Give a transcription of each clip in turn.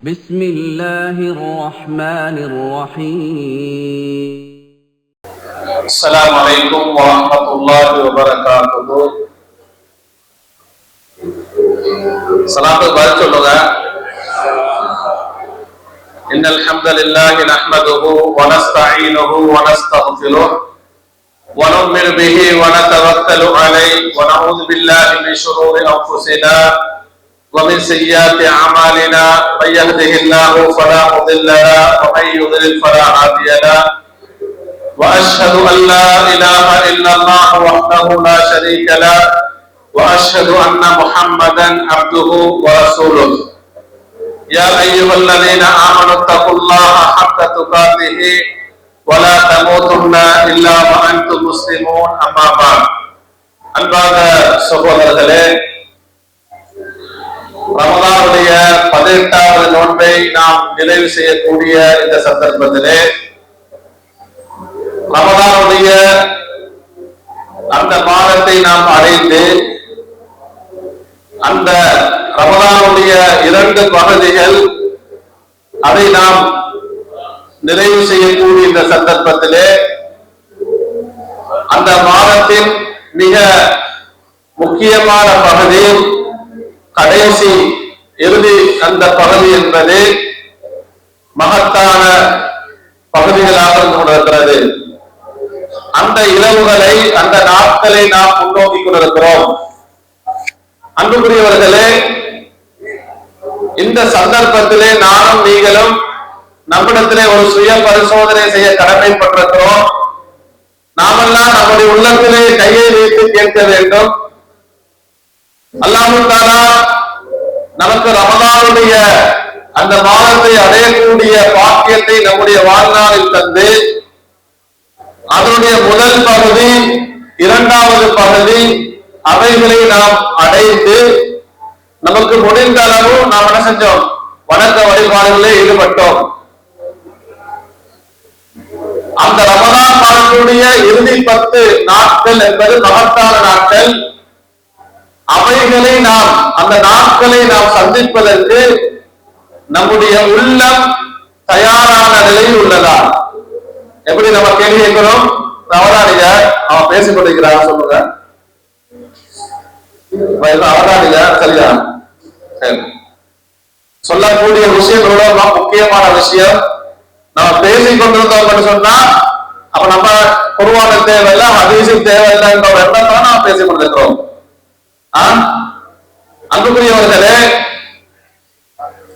بسم الله الرحمن الرحيم. السلام عليكم ورحمة الله وبركاته. سلام عليكم إن الحمد لله نحمده ونستعينه ونستغفره ونؤمن به ونتوكل عليه ونعوذ بالله من شرور أنفسنا ومن سيئات أعمالنا من يهده الله فلا مضل له ومن يضلل فلا هادي له واشهد ان لا اله الا الله وحده لا شريك له واشهد ان محمدا عبده ورسوله يا ايها الذين امنوا اتقوا الله حق تقاته ولا تموتن الا وانتم مسلمون اما بعد அன்பாக சகோதரர்களே ரமதானுடைய பதினெட்டாவது நோன்பை நாம் நிறைவு செய்யக்கூடிய இந்த சந்தர்ப்பத்திலே ரமதானுடைய அந்த மாதத்தை நாம் அடைந்து அந்த ரமதானுடைய இரண்டு பகுதிகள் அதை நாம் நிறைவு செய்யக்கூடிய இந்த சந்தர்ப்பத்திலே அந்த மாதத்தின் மிக முக்கியமான பகுதி கடைசி இறுதி அந்த பகுதி என்பது மகத்தான பகுதிகளாக இருந்து கொண்டிருக்கிறது. அந்த இரவுகளை அந்த நாட்களை நாம் முன்னோக்கி கொண்டிருக்கிறோம். அன்புக்குரியவர்களே இந்த சந்தர்ப்பத்திலே நானும் நீங்களும் நம்மிடத்திலே ஒரு சுய பரிசோதனை செய்ய கடமைப்பட்டிருக்கிறோம். நாமெல்லாம் நம்முடைய உள்ளத்திலே கையை வைத்து கேட்க வேண்டும். அல்லாமல் ரமதானுடைய அந்த மாதத்தை அடையக்கூடிய பாக்கியத்தை நம்முடைய வாழ்நாளில் தந்து அதனுடைய முதல் பகுதி இரண்டாவது பகுதி அவைகளை நாம் அடைந்து நமக்கு முடிந்த அளவு நாம் என்ன செஞ்சோம்? வணக்க வழிபாடுகளிலே ஈடுபட்டோம். அந்த ரமதான் மாதத்துடைய இறுதி பத்து நாட்கள் என்பது மகத்தான நாட்கள். அவைகளை நாம் அந்த நாட்களை நாம் சந்திப்பதற்கு நம்முடைய உள்ளம் தயாரான நிலையில் உள்ளதா? எப்படி நம்ம கேள்வி கேட்கிறோம்? அவதானிக அவன் பேசிக் கொண்டிருக்கிறான் சொல்லுங்க. அவதானிக சரியா? சரி. சொல்லக்கூடிய விஷயங்களோட முக்கியமான விஷயம். நம்ம பேசிக் கொண்டிருந்தோம் சொன்னா அப்ப நம்ம குருவான தேவையில்லை ஹதீஸும் தேவையில்லை என்ற ஒரு எண்ணத்தான் நாம் பேசிக் கொண்டிருக்கிறோம். அன்புக்குரியவர்களே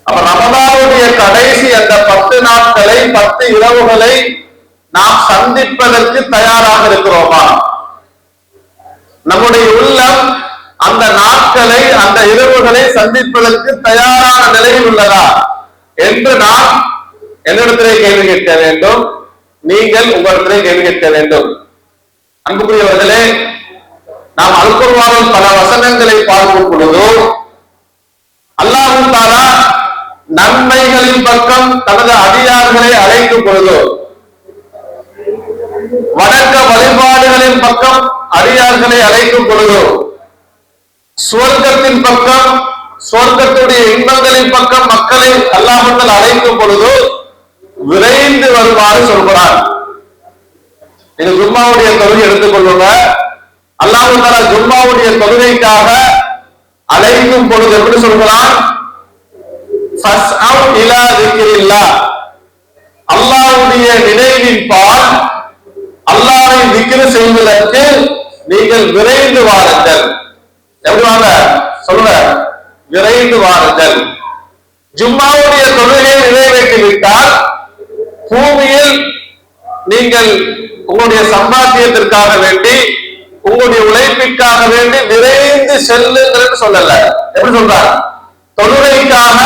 அப்ப ரமதானுடைய கடைசி அந்த பத்து நாட்களை பத்து இரவுகளை நாம் சந்திப்பதற்கு தயாராக இருக்கிறோமா? நம்முடைய உள்ளம் அந்த நாட்களை அந்த இரவுகளை சந்திப்பதற்கு தயாரான நிலையில் உள்ளதா? என்று நான் என்னிடத்திலே கேள்வி கேட்க வேண்டும். நீங்கள் உங்களிடத்திலே கேள்வி கேட்க வேண்டும். அன்புக்குரியவர்களே நாம் அல்குர்வானில் பல வசனங்களை பார்க்கும் பொழுதோ அல்லாஹும் தாரா நன்மைகளின் பக்கம் தனது அடியார்களை அழைக்கும் பொழுது வணக்க வழிபாடுகளின் பக்கம் அடியார்களை அழைக்கும் பொழுதோ சுவர்க்கத்தின் பக்கம் சுவர்க்கத்துடைய இன்பங்களின் பக்கம் மக்களை அல்லாமல் அழைக்கும் பொழுதோ விரைந்து வருமாறு சொல்கிறார் நீங்க ஜும்மாவுடைய தொழில் எடுத்துக்கொள்ளுங்க அல்லாஹு தாலா ஜும்மாவுடைய தொழுகைக்காக அழைக்கும் பொழுது எப்படி சொல்கிறான்? அல்லாவுடைய நினைவின் பால் அல்லாவை விக்கிர செய்வதற்கு நீங்கள் விரைந்து வாருங்கள். எப்படி வாங்க? சொல்ற விரைந்து வாருங்கள். ஜும்மாவுடைய தொழுகையை நிறைவேற்றி விட்டால் பூமியில் நீங்கள் உங்களுடைய சம்பாத்தியத்திற்காக வேண்டி உங்களுடைய உழைப்பிற்காக வேண்டி விரைந்து செல்லுங்கிறது சொல்லல. எப்படி சொல்றார் தொழுகைக்காக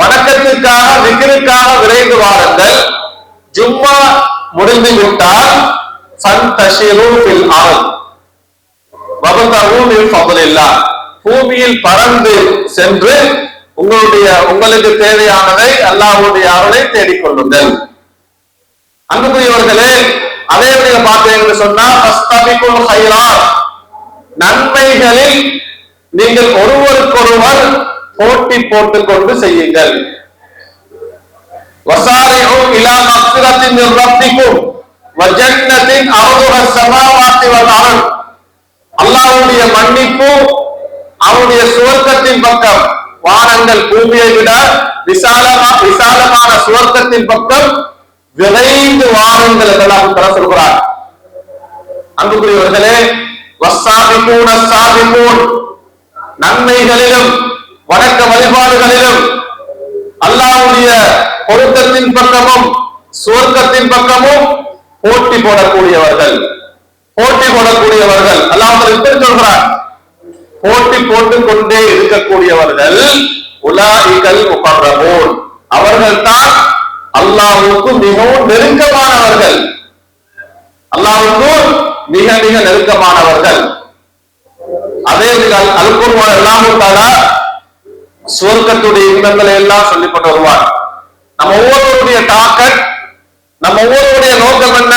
வணக்கத்திற்காக விக்கிற்காக விரைந்து வாருங்கள். ஜும்மா முடிந்து விட்டால் பூமியில் பறந்து சென்று உங்களுடைய உங்களுக்கு தேவையானதை அல்லாஹுடைய அருளை தேடிக்கொள்ளுங்கள். அன்புக்குரியவர்களே அதே நீங்க பார்த்தீங்கன்னு சொன்னா நன்மைகளில் நீங்கள் ஒருவருக்கொருவர் போட்டி போட்டுக் கொண்டு செய்யுங்கள். வசாரியும் இலா மக்ஃபிரத்தின் மின் ரப்பிக்கும் வ ஜன்னத்தின் அர்துஹ ஸமாவாத்தி வல் மன்னிப்பு அவனுடைய சுவர்க்கத்தின் பக்கம். வானங்கள் பூமியை விட விசாலமா விசாலமான சுவர்க்கத்தின் பக்கம் விரைந்து வாருங்கள் என்றெல்லாம் தர சொல்கிறார் அன்புக்குரியவர்களே வசாபிகூன சாபிகூன். நன்மைகளிலும் வணக்க வழிபாடுகளிலும் அல்லாவுடைய பொருத்தத்தின் பக்கமும் சுவர்க்கத்தின் பக்கமும் போட்டி போடக்கூடியவர்கள். போட்டி போடக்கூடியவர்கள். அல்லாமல் இப்படி சொல்கிறார் போட்டி போட்டுக் கொண்டே இருக்கக்கூடியவர்கள் உலாயிகள் முகர்ரமூன் அவர்கள் தான் அல்லாஹ்வுக்கு மிகவும் நெருக்கமானவர்கள். அல்லாஹ்வுக்கு மிக மிக நெருக்கமானவர்கள். அதே அல்குர்வான் அல்லாஹு தாலா சுவர்க்கத்துடைய இன்பங்களை எல்லாம் சொல்லிக் கொண்டு வருவார். நம்ம ஒவ்வொருவருடைய டாக்கெட் நம்ம ஒவ்வொருவருடைய நோக்கம் என்ன?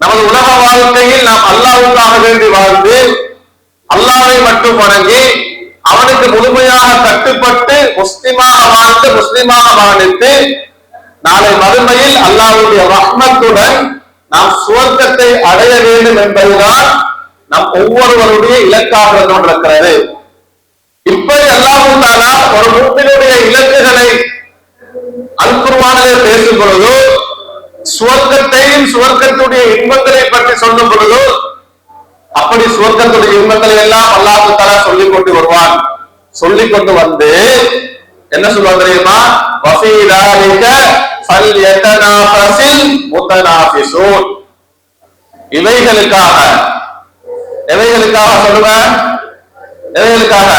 நமது உலக வாழ்க்கையில் நாம் அல்லாவுக்காக வேண்டி வாழ்ந்து அல்லாவை மட்டும் வணங்கி அவனுக்கு முழுமையாக கட்டுப்பட்டு முஸ்லிமாக வாழ்ந்து முஸ்லிமாக வாழ்ந்து நாளை மறுமையில் அல்லாவுடைய ரஹ்மத்துடன் நாம் சுவர்க்கத்தை அடைய வேண்டும் என்பதுதான் நம் ஒவ்வொருவருடைய இலக்காக இருந்து கொண்டிருக்கிறது இப்படி அல்லாவும் தானா ஒரு முத்தினுடைய இலக்குகளை அல்குருவானதை பேசும் பொழுது சுவர்க்கத்தையும் சுவர்க்கத்துடைய இன்பங்களை பற்றி சொல்லும் பொழுது அப்படி சுவர்க்கத்துடைய இன்பங்களை எல்லாம் அல்லாஹு தாலா சொல்லிக் கொண்டு வருவான். சொல்லிக் கொண்டு வந்து என்ன சொல்லுவாங்க தெரியுமா? வஃபீதாலிக ஃபல்யதனாஃபஸில் முத்தனாஃபிஸூன். இவைகளுக்காக. எவைகளுக்காக சொல்லுங்க? எவைகளுக்காக?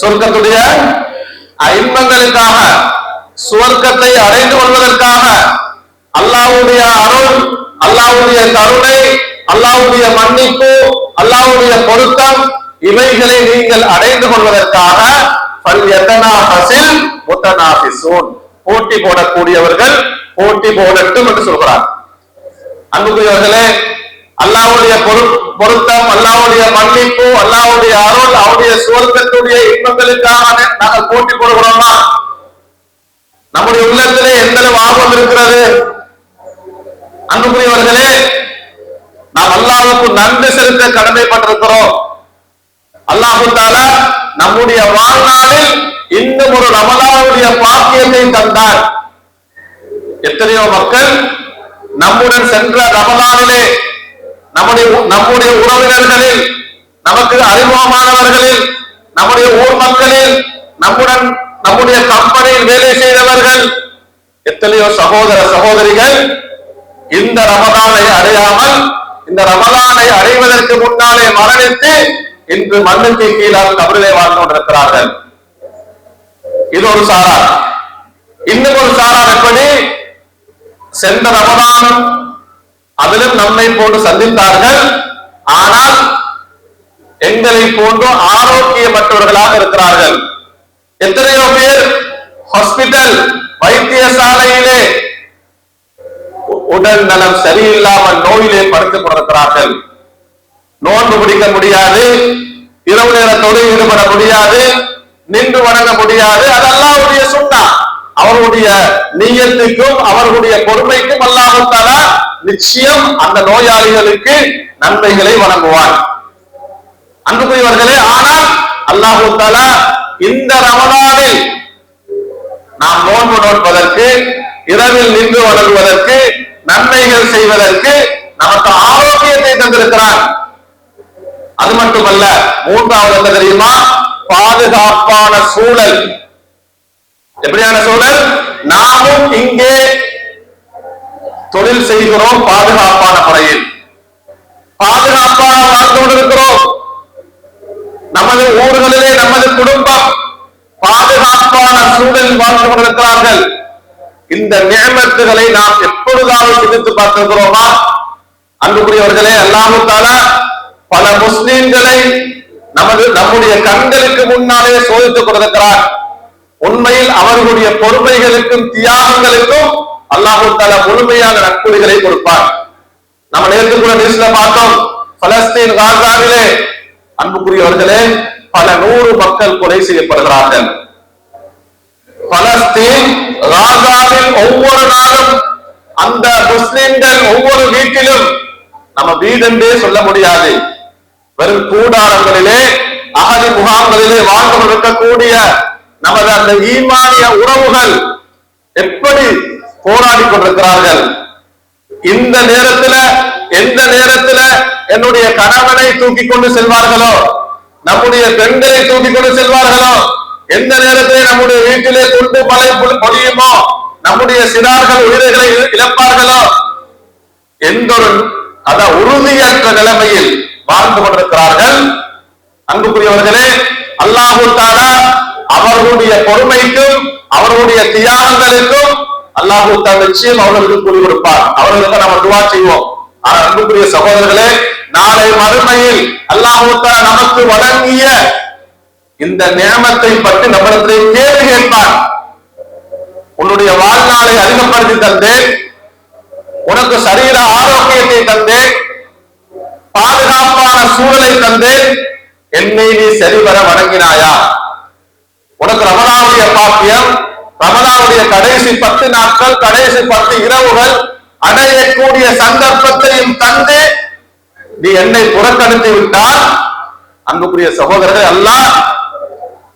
சொர்க்கத்துடைய இன்பங்களுக்காக சுவர்க்கத்தை அடைந்து கொள்வதற்காக. அல்லாவுடைய அருள் அல்லாவுடைய கருணை அல்லாவுடைய மன்னிப்பு அல்லாவுடைய பொருத்தம் இவைகளை நீங்கள் அடைந்து கொள்வதற்காக போட்டி போடக்கூடியவர்கள் போட்டி போடட்டும் என்று சொல்கிறார். அன்புக்குரியவர்களே அல்லாவுடைய பொரு- பொருத்தம் அல்லாவுடைய மன்னிப்பு அல்லாவுடைய அருள் அவருடைய சுவர்க்கத்துடைய இன்பங்களுக்காக நாங்கள் போட்டி போடுகிறோமா? நம்முடைய உள்ளத்திலே எந்த அளவு ஆர்வம் இருக்கிறது? அன்புக்குரியவர்களே நாம் அல்லாவுக்கு நன்றி செலுத்த கடமைப்பட்டிருக்கிறோம். அல்லாஹு தாலா நம்முடைய வாழ்நாளில் இன்னும் ஒரு ரமலானுடைய பாக்கியத்தை தந்தார். எத்தனையோ மக்கள் நம்முடன் சென்ற ரமலானிலே நம்முடைய நம்முடைய உறவினர்களில் நமக்கு அறிமுகமானவர்களில் நம்முடைய ஊர் மக்களில் நம்முடன் நம்முடைய கம்பெனியில் வேலை செய்தவர்கள் எத்தனையோ சகோதர சகோதரிகள் இந்த ரமதானை அடையாமல் இந்த ரமதானை அடைவதற்கு முன்னாலே மரணித்து இன்று மண்ணுக்கு கீழால் கபரிலே வாழ்ந்து கொண்டிருக்கிறார்கள். இது ஒரு சாரார் இன்னும் ஒரு சாரார் எப்படி சென்ற ரமதான் அதிலும் நம்மை போன்று சந்தித்தார்கள். ஆனால் எங்களை போன்று ஆரோக்கியமற்றவர்களாக இருக்கிறார்கள். எத்தனையோ பேர் ஹாஸ்பிட்டல் வைத்தியசாலையிலே உடல் நலம் சரியில்லாமல் நோயிலே படுத்துக் கொண்டிருக்கிறார்கள். நோன்பு பிடிக்க முடியாது. இரவு நேர தொழில் ஈடுபட முடியாது. நின்று வணங்க முடியாது. அது அல்லாவுடைய சுண்ணா. அவருடைய நீயத்துக்கும் அவர்களுடைய பொறுமைக்கும் அல்லாஹு நிச்சயம் அந்த நோயாளிகளுக்கு நன்மைகளை வழங்குவார் அன்புக்குரியவர்களே ஆனால் அல்லாஹு தாலா இந்த ரமலானில் நாம் நோன்பு நோட்பதற்கு இரவில் நின்று வழங்குவதற்கு நன்மைகள் செய்வதற்கு நமக்கு ஆரோக்கியத்தை தந்திருக்கிறான். அது மட்டுமல்ல மூன்றாவது என்ன தெரியுமா? பாதுகாப்பான சூழல். எப்படியான சூழல்? நாமும் இங்கே தொழில் செய்கிறோம் பாதுகாப்பான முறையில். பாதுகாப்பாக வாழ்ந்து கொண்டிருக்கிறோம். நமது ஊர்களிலே நமது குடும்பம் பாதுகாப்பான சூழலில் வாழ்ந்து கொண்டிருக்கிறார்கள். இந்த நியமத்துகளை நாம் எப்பொழுதாவது சிந்தித்து பார்த்திருக்கிறோமா? அன்புக்குரியவர்களே அல்லாஹு தானே பல முஸ்லிம்களை நமது நம்முடைய கண்களுக்கு முன்னாலே சோதித்துக் கொண்டிருக்கிறார் உண்மையில் அவர்களுடைய பொறுமைகளுக்கும் தியாகங்களுக்கும் அல்லாஹு தல முழுமையான நட்புகளை கொடுப்பார். நம்ம நேற்று கூட நியூஸ்ல பார்த்தோம் பலஸ்தீன் காசாவிலே அன்புக்குரியவர்களே பல நூறு மக்கள் கொலை செய்யப்படுகிறார்கள். பலஸ்தீன் ராஜாவின் ஒவ்வொரு நாளும் அந்த முஸ்லிம்கள் ஒவ்வொரு வீட்டிலும் நம்ம வீடென்றே சொல்ல முடியாது. வெறும் கூடாரங்களிலே அகதி முகாம்களிலே வாழ்ந்து கொண்டிருக்கக்கூடிய நமது அந்த ஈமானிய உறவுகள் எப்படி போராடி கொண்டிருக்கிறார்கள்? இந்த நேரத்துல எந்த நேரத்துல என்னுடைய கணவனை தூக்கி கொண்டு செல்வார்களோ நம்முடைய பெண்களை தூக்கி கொண்டு செல்வார்களோ எந்த நேரத்திலே நம்முடைய வீட்டிலே துண்டு மலை பொழியுமோ நம்முடைய சிறார்கள் உயிர்களை இழப்பார்களோ எந்த ஒரு அத உறுதியற்ற நிலைமையில் வாழ்ந்து கொண்டிருக்கிறார்கள் அன்புக்குரியவர்களே அல்லாஹு தாலா அவர்களுடைய பொறுமைக்கும் அவர்களுடைய தியாகங்களுக்கும் அல்லாஹு தாலா நிச்சயம் அவர்களுக்கு கூலி கொடுப்பார். அவர்களுக்கு நம்ம துவா செய்வோம். ஆனால் அன்புக்குரிய சகோதரர்களே நாளை மறுமையில் அல்லாஹு தாலா நமக்கு வழங்கிய இந்த நியமத்தை பற்றி நம்மிடத்திலே கேள்வி கேட்பார். உன்னுடைய வாழ்நாளை அதிகப்படுத்தி தந்தேன். உனக்கு சரீர ஆரோக்கியத்தை தந்தேன். பாதுகாப்பான சூழலை தந்து என்னை நீ சரிவர வணங்கினாயா? உனக்கு ரமணாவுடைய பாக்கியம் ரமணாவுடைய கடைசி பத்து நாட்கள் கடைசி பத்து இரவுகள் அடையக்கூடிய சந்தர்ப்பத்தையும் தந்து நீ என்னை புறக்கணித்து விட்டால் அன்புக்குரிய சகோதரர்கள் எல்லாம்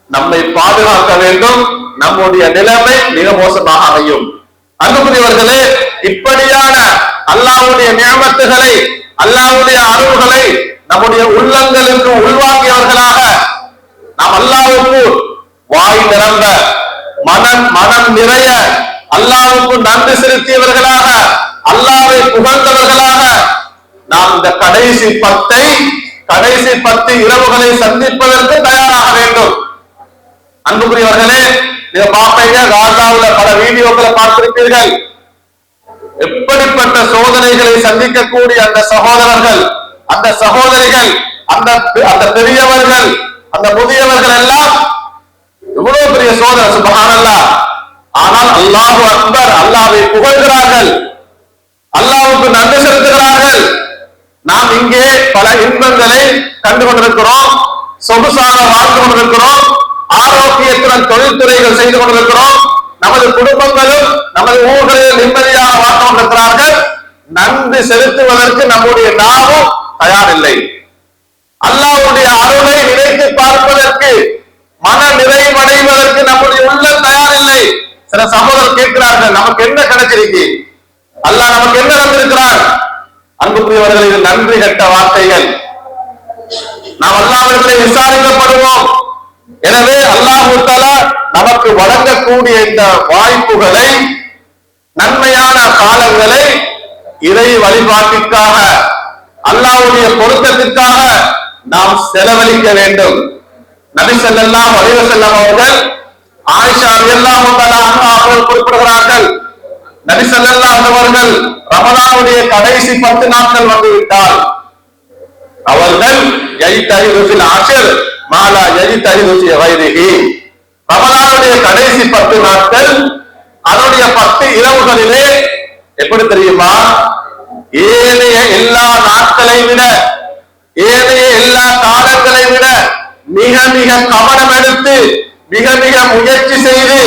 நம்மை பாதுகாக்க வேண்டும். நம்முடைய நிலைமை மிக மோசமாக அமையும். அன்புக்குரியவர்களே இப்படியான அல்லாஹ்வுடைய நியமத்துகளை அல்லாவுடைய அருள்களை நம்முடைய உள்ளங்களுக்கு உள்வாங்கியவர்களாக நாம் அல்லாவுக்கு வாய் நிரம்ப மனம் மனம் நிறைய அல்லாவுக்கு நன்றி செலுத்தியவர்களாக அல்லாவை புகழ்ந்தவர்களாக நாம் இந்த கடைசி பத்தை கடைசி பத்து இரவுகளை சந்திப்பதற்கு தயாராக வேண்டும். அன்புக்குரியவர்களே நீங்க பார்ப்பீங்க காசாவுல பல வீடியோக்களை பார்த்திருப்பீர்கள். எப்படிப்பட்ட சோதனைகளை சந்திக்கக்கூடிய அந்த சகோதரர்கள் அந்த சகோதரிகள் அந்த அந்த பெரியவர்கள் அந்த முதியவர்கள் எல்லாம் எவ்வளவு பெரிய சோதனை சுபஹானல்லா ஆனால் அல்லாஹு அக்பர் அல்லாவை புகழ்கிறார்கள். அல்லாவுக்கு நன்றி செலுத்துகிறார்கள். நாம் இங்கே பல இன்பங்களை கண்டு கொண்டிருக்கிறோம் சொகுசாக வாழ்ந்து கொண்டிருக்கிறோம் ஆரோக்கியத்துடன் தொழில்துறைகள் செய்து கொண்டிருக்கிறோம். நமது குடும்பங்களும் நமது ஊர்களில் நிம்மதியாக வாழ்ந்து கொண்டிருக்கிறார்கள் நன்றி செலுத்துவதற்கு நம்முடைய நாமும் தயாரில்லை. அல்லாவுடைய அருளை நினைத்து பார்ப்பதற்கு மன நிறைவடைவதற்கு நம்முடைய உள்ளம் தயாரில்லை. சில சகோதரர் கேட்கிறார்கள் நமக்கு என்ன கிடைச்சிருக்கு? அல்லாஹ் நமக்கு என்ன தந்திருக்கிறார்? அன்புக்குரியவர்கள் இது நன்றி கட்ட வார்த்தைகள். நாம் அல்லாவிடத்தில் விசாரிக்கப்படுவோம். எனவே அல்லாஹ் நமக்கு வழங்கக்கூடிய இந்த வாய்ப்புகளை நன்மையான காலங்களை இறை வழிபாட்டிற்காக அல்லாஹ்வுடைய பொருத்தத்திற்காக நாம் செலவழிக்க வேண்டும். நபி ஸல்லல்லாஹு அலைஹி அவர்கள் ஆயிஷா எல்லாம் அவர்கள் குறிப்பிடுகிறார்கள் நபி ஸல்லல்லாஹு அவர்கள் ரமலானுடைய கடைசி பத்து நாட்கள் வந்துவிட்டால் அவர்கள் யஜ்தஹிது அறிவுசில் அஷர் மாலா யஜ்தஹிது அறிவுசிய வைதிகி ரமலானுடைய கடைசி பத்து நாட்கள் அதனுடைய பத்து இரவுகளிலே எப்படி தெரியுமா? ஏனைய எல்லா நாட்களை விட ஏனைய எல்லா காலங்களை விட மிக மிக கவனம் எடுத்து மிக மிக முயற்சி செய்து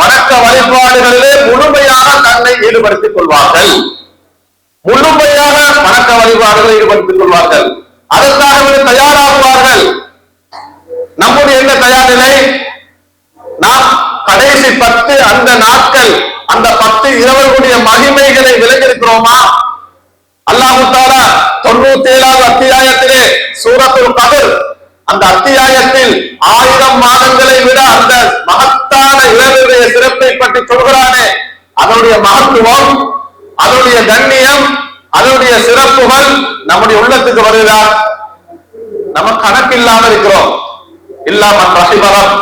வணக்க வழிபாடுகளிலே முழுமையாக தன்னை ஈடுபடுத்திக் கொள்வார்கள். முழுமையாக வணக்க வழிபாடுகளை ஈடுபடுத்திக் கொள்வார்கள். அதற்காக தயாராகுவார்கள். நம்முடைய என்ன தயார் நிலை நாம் கடைசி பத்து அந்த நாட்கள் அந்த பத்து இரவர்களுடைய மகிமைகளை விளங்கியிருக்கிறோமா அல்லாஹு தாலா தொண்ணூத்தி ஏழாவது அத்தியாயத்திலே சூரத்துல் கதிர் அந்த அத்தியாயத்தில் ஆயிரம் மாதங்களை விட அந்த மகத்தான இரவுடைய சிறப்பை பற்றி சொல்கிறானே. அதனுடைய மகத்துவம் அதனுடைய கண்ணியம் அதனுடைய சிறப்புகள் நம்முடைய உள்ளத்துக்கு வருகிறா நம்ம கணக்கில்லாம இருக்கிறோம். இல்லாம ரசிபரம்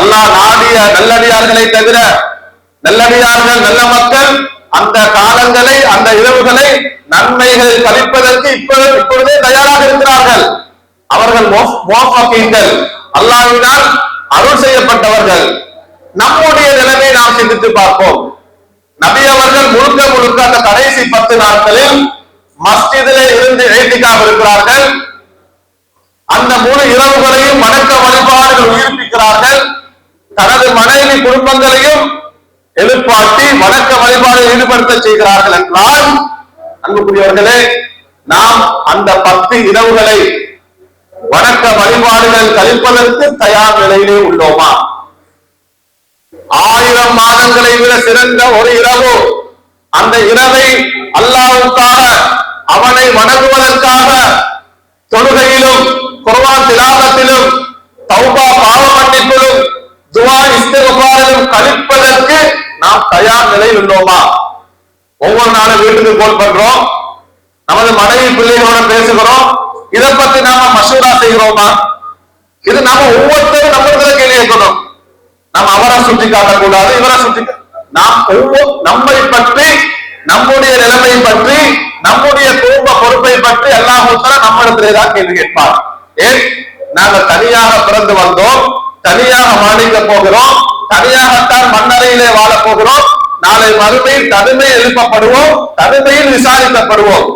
அல்லாஹ் நாடிய நல்லடியார்களை தவிர நல்லடியார்கள் நல்ல மக்கள் அந்த காலங்களை அந்த இரவுகளை நன்மைகளை கழிப்பதற்கு இப்பொழுது இப்பொழுதே தயாராக இருக்கிறார்கள். அவர்கள் மோஃபீன்கள் அல்லாவினால் அருள் செய்யப்பட்டவர்கள். நம்முடைய நிலைமை நாம் சிந்தித்து பார்ப்போம். நபி அவர்கள் முழுக்க முழுக்க அந்த கடைசி பத்து நாட்களில் மஸ்ஜிதிலே இருந்து ஏற்றிக்காக இருக்கிறார்கள். அந்த முழு இரவுகளையும் வணக்க வழிபாடுகள் உயிர்ப்பிக்கிறார்கள். தனது மனைவி குடும்பங்களையும் எழுப்பாட்டி வணக்க வழிபாடு ஈடுபடுத்த செய்கிறார்கள் என்றால் அன்புக்குரியவர்களே நாம் அந்த பத்து இரவுகளை வணக்க வழிபாடுகள் கழிப்பதற்கு தயார் நிலையிலே உள்ளோமா? ஆயிரம் மாதங்களை விட சிறந்த ஒரு இரவு. அந்த இரவை அல்லாவுக்காக அவனை வணங்குவதற்காக தொழுகையிலும் குர்வான் திலாபத்திலும் தௌபா பாவ மன்னிப்பிலும் துவா இஸ்திகுபாரிலும் கழிப்பதற்கு நாம் தயார் நிலையில் ஒவ்வொரு நாளும் வீட்டுக்கு கோல் பண்றோம். நமது மனைவி பிள்ளைகளோட பேசுகிறோம். இதை பத்தி நாம மசூரா செய்கிறோமா? இது நாம ஒவ்வொருத்தரும் நம்மளுக்கு கேள்வி கேட்கணும் நாம் அவரை சுட்டி காட்டக்கூடாது இவரை சுட்டி நாம் ஒவ்வொரு நம்மை பற்றி நம்முடைய நிலைமை பற்றி நம்முடைய குடும்ப பொறுப்பை பற்றி எல்லா எல்லாம் நம்மிடத்திலே தான் கேள்வி கேட்பார். ஏன்? நாங்கள் தனியாக பிறந்து வந்தோம். தனியாக மாணிக்க போகிறோம். தனியாகத்தான் மண்ணறையிலே வாழப் போகிறோம். நாளை மறுமையில் தனிமை எழுப்பப்படுவோம் தனிமையில் விசாரிக்கப்படுவோம்.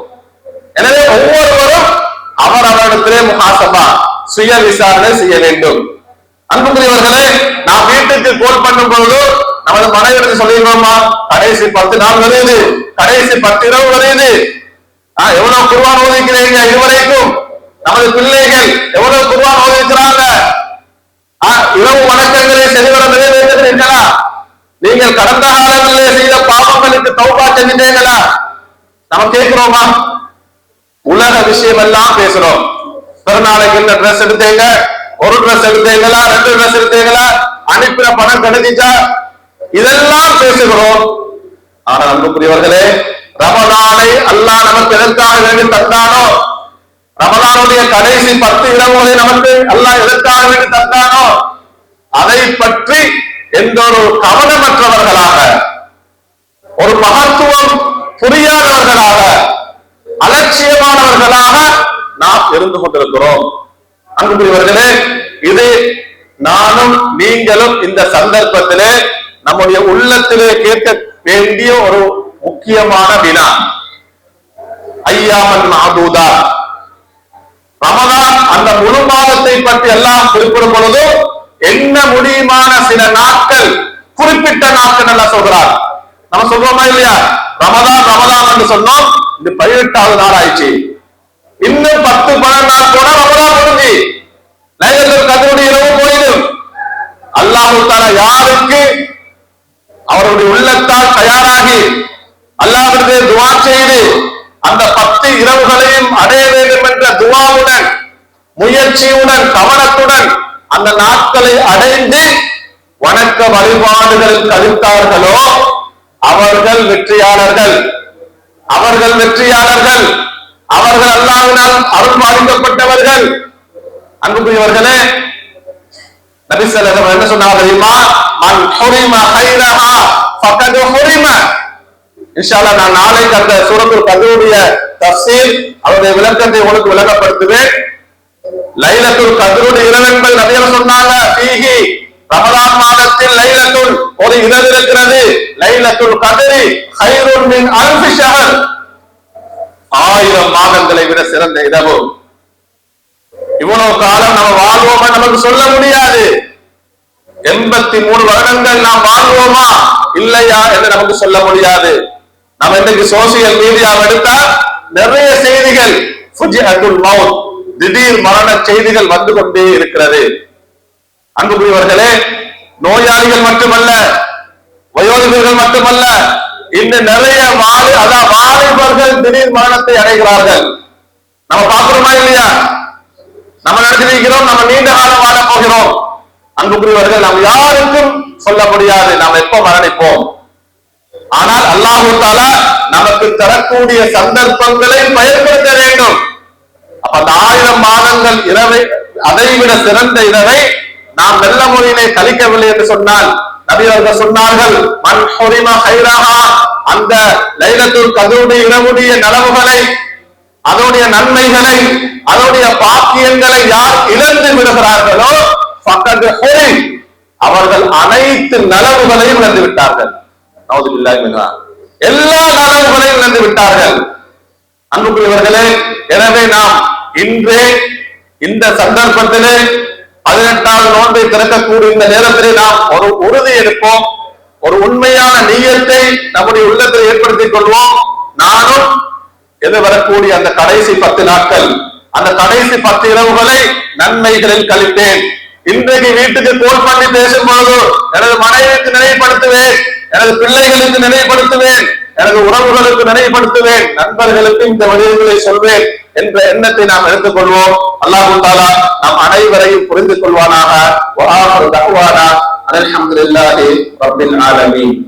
எனவே ஒவ்வொருவரும் அவர் அவரிடத்திலே முகாசமா சுய விசாரணை செய்ய வேண்டும். அன்புக்குரியவர்களே நாம் வீட்டுக்கு கோல் பண்ணும் பொழுது நமது மனைவிடத்தை சொல்லிடுவோமா கடைசி பத்து நாள் வருது கடைசி பத்து இரவு வருது ஆஹ் எவ்வளவு குருவான் ஓதிக்கிறீங்க இதுவரைக்கும்? நமது பிள்ளைகள் எவ்வளவு குருவான் ஓதிக்கிறாங்க? இரவு வணக்கங்களை செல்வர நிறைவேற்றுகிறீர்களா நீங்கள் கடந்த காலங்களிலே செய்த பாவங்களுக்கு தௌபா செஞ்சுட்டீங்களா நம்ம கேட்கிறோமா? உலக விஷயம் எல்லாம் பேசுறோம். பிறநாளைக்கு இந்த ட்ரெஸ் எடுத்தீங்க ஒரு ட்ரெஸ் எடுத்தீங்களா ரெண்டு ட்ரெஸ் எடுத்தீங்களா? அனுப்பின பணம் கிடைச்சிச்சா? இதெல்லாம் பேசுகிறோம். ஆனா அன்புக்குரியவர்களே ரமலானை அல்லாஹ் நமக்கு எதற்காக வேண்டி தந்தானோ? ரமலானுடைய கடைசி பத்து இரவுகளை நமக்கு அல்லாஹ் எதற்காக வேண்டி தந்தானோ? அதை பற்றி எந்த ஒரு கவனமற்றவர்களாக ஒரு மகத்துவம் புரியாதவர்களாக அலட்சியமானவர்களாக நாம் இருந்து கொண்டிருக்கிறோம். அன்புக்குரியவர்களே இது நானும் நீங்களும் இந்த சந்தர்ப்பத்திலே நம்முடைய உள்ளத்திலே கேட்க வேண்டிய ஒரு முக்கியமான வினா. ஐயாமன் மாபூதா. ரமதான் அந்த முழு மாதத்தை பற்றி எல்லாம் குறிப்பிடும் பொழுதும் என்ன முடியுமான சில நாட்கள் குறிப்பிட்ட நாட்கள் எல்லாம் சொல்கிறார் நம்ம சொல்றோமா இல்லையா? ரமதான் ரமதான் என்று சொன்னோம். இது பதினெட்டாவது நாள் ஆயிடுச்சு இன்னும் பத்து பன்னெண்டு நாள் கூட ரமதான் முடிஞ்சு. லைலத்துல் கதவுடைய இரவு போயிடும். அல்லாஹு தாலா யாருக்கு? அவருடைய உள்ளத்தால் தயாராகி அல்லாஹ்விடத்திலே துவா செய்து அந்த பத்து இரவுகளையும் அடைய வேண்டும் என்ற துவாவுடன் முயற்சியுடன் கவனத்துடன் அந்த நாட்களை அடைந்து வணக்க வழிபாடுகள் கழித்தார்களோ அவர்கள் வெற்றியாளர்கள். அவர்கள் வெற்றியாளர்கள். அவர்கள் அல்லாவினால் அருள் பாதிக்கப்பட்டவர்கள் அன்புக்குரியவர்களே நபிசல்லம் என்ன சொன்னாங்க தெரியுமா? மன் ஹுரிம ஹைரஹா ஃபகத் ஹுரிம. இன்ஷால்லா நான் நாளைக்கு அந்த சூரத்துல் கதருடைய தஃசீல் அவருடைய விளக்கத்தை உங்களுக்கு விளக்கப்படுத்துவேன். லைலத்துல் கதருடைய இரவு என்பது நபிகள் சொன்னாங்க பீகி ரமலான் மாதத்தில் லைலத்துல் ஒரு இரவு இருக்கிறது. லைலத்துல் கதரி ஹைருன் மின் அல்ஃபி ஷஹர். ஆயிரம் மாதங்களை விட சிறந்த இரவு. இவ்வளவு காலம் நம்ம வாழ்வோமா நமக்கு சொல்ல முடியாது. எண்பத்தி மூணு வருடங்கள் நாம் வாழ்வோமா? இல்லையா என்று நமக்கு சொல்ல முடியாது. நம்ம இன்றைக்கு சோசியல் மீடியா எடுத்தால் நிறைய செய்திகள். மவுத். திடீர் மரண செய்திகள் வந்து கொண்டே இருக்கிறது. அன்புக்குரியவர்களே நோயாளிகள் மட்டுமல்ல வயோதிகர்கள் மட்டுமல்ல இன்னும் நிறைய வாலி அதான் வாலிபர்கள் திடீர் மரணத்தை அடைகிறார்கள். நம்ம பார்க்கிறோமா இல்லையா? நம்ம நடத்திருக்கிறோம் நம்ம நீண்ட காலம் வாழ போகிறோம். அன்புக்குரியவர்கள் நாம் யாருக்கும் சொல்ல முடியாது நாம் எப்ப மரணிப்போம்? ஆனால் அல்லாஹு தாலா நமக்கு தரக்கூடிய சந்தர்ப்பங்களை பயன்படுத்த வேண்டும். அப்ப அந்த ஆயிரம் மாதங்கள் இரவை அதைவிட சிறந்த இரவை நாம் நல்ல முறையிலே கழிக்கவில்லை என்று சொன்னால் நபியவர்கள் சொன்னார்கள் மன் ஹுரிம ஹைரஹா அந்த லைலத்துல் கதருடைய இரவுடைய நலவுகளை அதனுடைய நன்மைகளை அதனுடைய பாக்கியங்களை யார் இழந்து விடுகிறார்களோ பக்கத்து அவர்கள் அனைத்து நலவுகளையும் இழந்து விட்டார்கள். நவுதுபில்லாஹி எல்லா நலவுகளையும் இழந்து விட்டார்கள். அன்புக்குரியவர்களே எனவே நாம் இன்றே இந்த சந்தர்ப்பத்திலே பதினெட்டாவது நோன்பை திறக்கக்கூடிய இந்த நேரத்திலே நாம் ஒரு உறுதி எடுப்போம். ஒரு உண்மையான நீயத்தை நம்முடைய உள்ளத்தில் ஏற்படுத்திக் கொள்வோம். நானும் எது வரக்கூடிய அந்த கடைசி பத்து நாட்கள் அந்த கடைசி பத்து இரவுகளை நன்மைகளில் கழித்தேன் இன்றைக்கு வீட்டுக்கு கோல் பண்ணி பேசும் பொழுது எனது மனைவிக்கு நினைவுபடுத்துவேன் எனது பிள்ளைகளுக்கு நினைவுபடுத்துவேன். எனது உறவுகளுக்கு நினைவுபடுத்துவேன் நண்பர்களுக்கு இந்த வழிகளை சொல்வேன் என்ற எண்ணத்தை நாம் எடுத்துக்கொள்வோம். அல்லாஹு தாலா நாம் அனைவரையும் புரிந்து கொள்வானாக. அலமதுல்லாஹி ரபில் அல்ஹம்துலில்லாஹி ஆலமீன்.